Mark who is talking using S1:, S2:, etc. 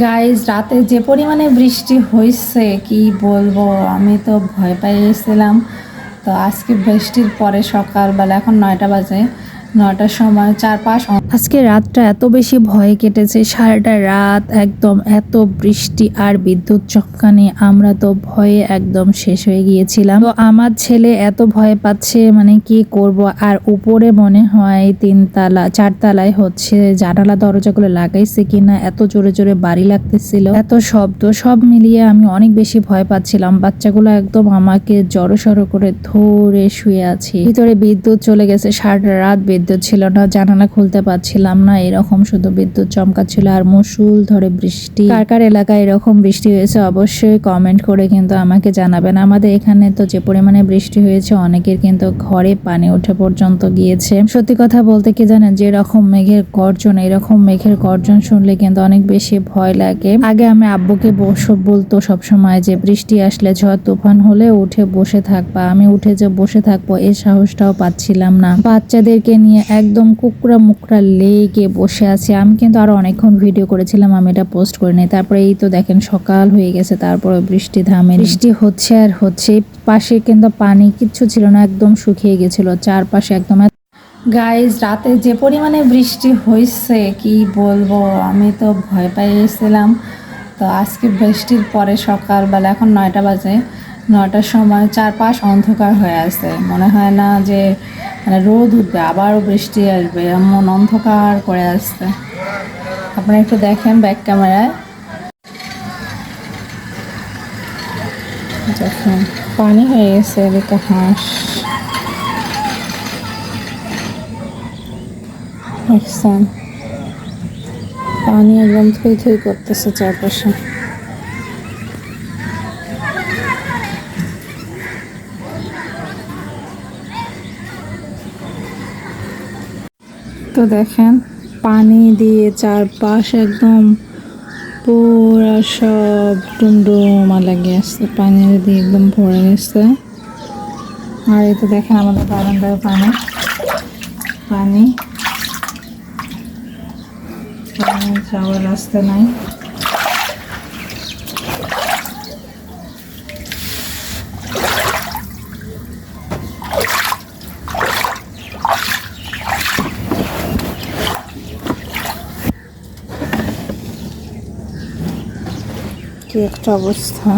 S1: Guys রাতে যে পরিমাণে বৃষ্টি হয়েছে কি বলব? আমি তো ভয় পেয়েছিলাম তো আজকে বৃষ্টির পরে সকালবেলা, এখন নয়টা বাজে। নয়টার সময় চারপাশ আজকে রাতটা এত বেশি ভয়ে কেটেছে, সারাটা রাত একদম এত বৃষ্টি আর বিদ্যুৎ চক্কানি, আমরা তো ভয়ে একদম শেষ হয়ে গিয়েছিলাম। তো আমার ছেলে এত ভয় পাচ্ছে মানে কি করব? আর উপরে মনে হয় তিনতলা, চারতলায় হচ্ছে জানালা দরজাগুলো লাগাইছে কিনা, এত জোরে জোরে বাড়ি লাগতেছিল। এত শব্দ, সব মিলিয়ে আমি অনেক বেশি ভয় পাচ্ছিলাম। বাচ্চাগুলো একদম আমাকে জড়ো সড়ো করে ধরে শুয়ে আছে। ভিতরে বিদ্যুৎ চলে গেছে, সারাটা রাত বিদ্যুৎ ছিল না, জানালা খুলতে পারছিলাম না, এরকম শুধু বিদ্যুৎ চমকাচ্ছিল আর মুসুল ধরে বৃষ্টি। কার কার এলাকায় এরকম বৃষ্টি হয়েছে অবশ্যই কমেন্ট করে কিন্তু আমাকে জানাবেন। আমাদের এখানে তো যে পরিমাণে বৃষ্টি হয়েছে, অনেকের কিন্তু ঘরে পানি উঠে পর্যন্ত গিয়েছে। সত্যি কথা বলতে কি জানেন যে এরকম মেঘের গর্জন, এরকম মেঘের গর্জন শুনলে কিন্তু অনেক বেশি ভয় লাগে। আগে আমি আব্বুকে বসে বলতো সবসময় যে বৃষ্টি আসলে ঝড় তুফান হলে উঠে বসে থাকবা। আমি উঠে যে বসে থাকব এই সাহসটাও পাচ্ছিলাম না। বাচ্চাদেরকে নিয়ে একদম কুকরা মুকরা লেগে বসে আছি। আমি কিন্তু আরও অনেকক্ষণ ভিডিও করেছিলাম আমি এটা পোস্ট করিনি তারপরে এই তো দেখেন সকাল হয়ে গেছে তারপরে বৃষ্টি থামে বৃষ্টি হচ্ছে আর হচ্ছে পাশে কিন্তু পানি কিচ্ছু ছিল না একদম শুকিয়ে গেছিল চারপাশে একদম গাইজ রাতে যে পরিমাণে বৃষ্টি হয়েছে কি বলব? আমি তো ভয় পেয়েছিলাম তো আজকে বৃষ্টির পরে সকালবেলা এখন নয়টা বাজে নয়টার সময় চারপাশ অন্ধকার হয়ে আছে। মনে হয় না যে মানে রোদ উঠবে, আবারও বৃষ্টি আসবে, এমন অন্ধকার করে আসছে। আপনারা একটু দেখেন ব্যাক ক্যামেরায় দেখুন, পানি হয়ে গেছে এদিকে হাঁস। পানি একদম থই থই করতেছে চারপাশে। তো দেখেন, পানি দিয়ে চারপাশ একদম পুরা সব ডুমডুমা লেগে আসছে পানি দিয়ে একদম ভরে গেছে। আর এই দেখেন আমাদের বারান্দায় পানি। পানি। যাওয়ার রাস্তা নাই। কি একটা অবস্থা?